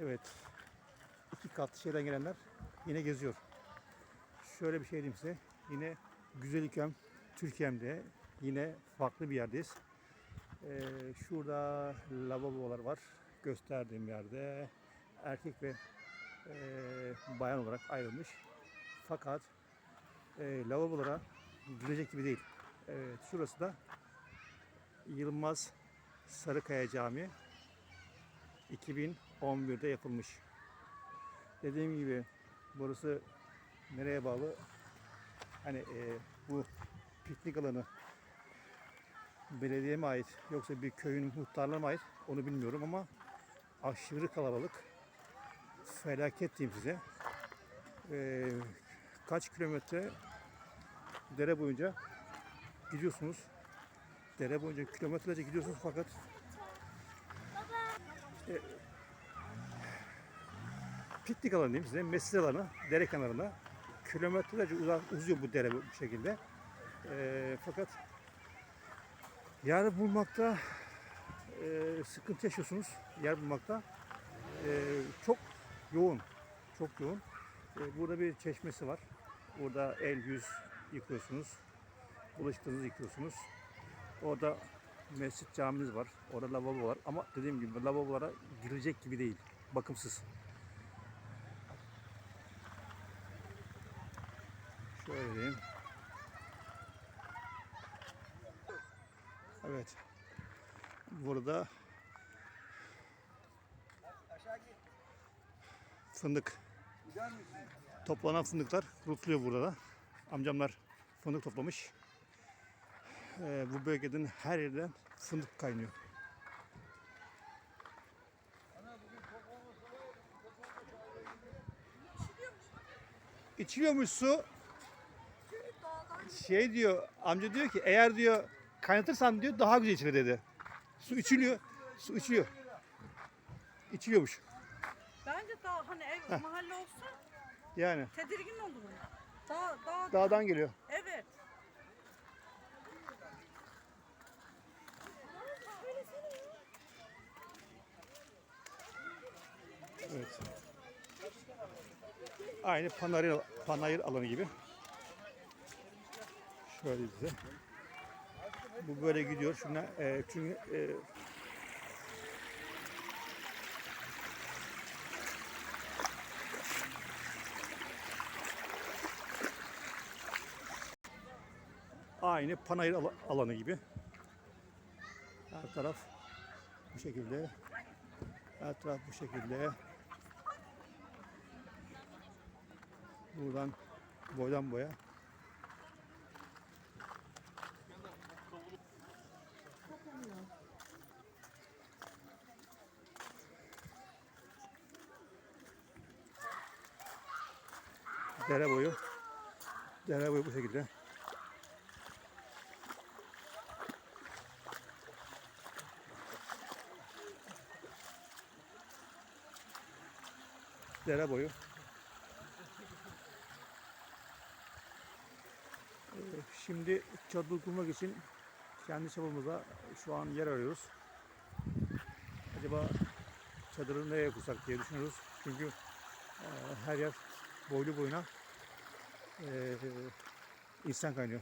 Evet. iki katlı şeyden gelenler yine geziyor. Şöyle bir şey diyeyim size. Yine güzel ülkem Türkiye'mde yine farklı bir yerdeyiz. Ee, şurada lavabolar var. Gösterdiğim yerde erkek ve e, bayan olarak ayrılmış. Fakat e, lavabolara girecek gibi değil. Evet, şurası da Yılmaz Sarıkaya Camii 2011'de yapılmış. Dediğim gibi burası nereye bağlı? Hani e, bu piknik alanı belediye mi ait yoksa bir köyün muhtarlığına mı ait onu bilmiyorum ama aşırı kalabalık. Felaket diyeyim size. E, kaç kilometre dere boyunca gidiyorsunuz. Dere boyunca kilometrelerce gidiyorsunuz fakat e, piknik alanı diyeyim size. Mesire alanı dere kenarında. Kilometrelerce uzak, uzuyor bu dere bu şekilde. E, fakat yer bulmakta e, sıkıntı yaşıyorsunuz. Yer bulmakta. E, çok yoğun. Çok yoğun. E, burada bir çeşmesi var. Burada el yüz yıkıyorsunuz. Bulaşıklarınızı yıkıyorsunuz. Orada mescit camimiz var. Orada lavabo var. Ama dediğim gibi lavabolara girecek gibi değil. Bakımsız. Şöyle diyeyim. Evet. Burada fındık. Toplanan fındıklar kurutuluyor burada da. Amcamlar fındık toplamış. Ee, bu bölgenin her yerden fındık kaynıyor. İçiliyormuş su. Şey diyor, amca diyor ki eğer diyor kaynatırsan diyor daha güzel içilir dedi. Su içiliyor, su içiliyor. İçiliyormuş. Bence daha hani ev mahalle olsa Yani tedirgin olurum. Daha daha dağdan geliyor. evet. Evet. Aynı panayır, panayır alanı gibi. Şöyle size. Bu böyle gidiyor. Şuna, e, çünkü e, aynı panayır ala- alanı gibi. Her taraf bu şekilde. Her taraf bu şekilde. Buradan boydan boya. Dere boyu. Dere boyu bu şekilde. Dere boyu. Şimdi çadır kurmak için kendi çapımıza şu an yer arıyoruz. Acaba çadırı nereye kursak diye düşünüyoruz. Çünkü e, her yer boylu boyuna e, insan kaynıyor.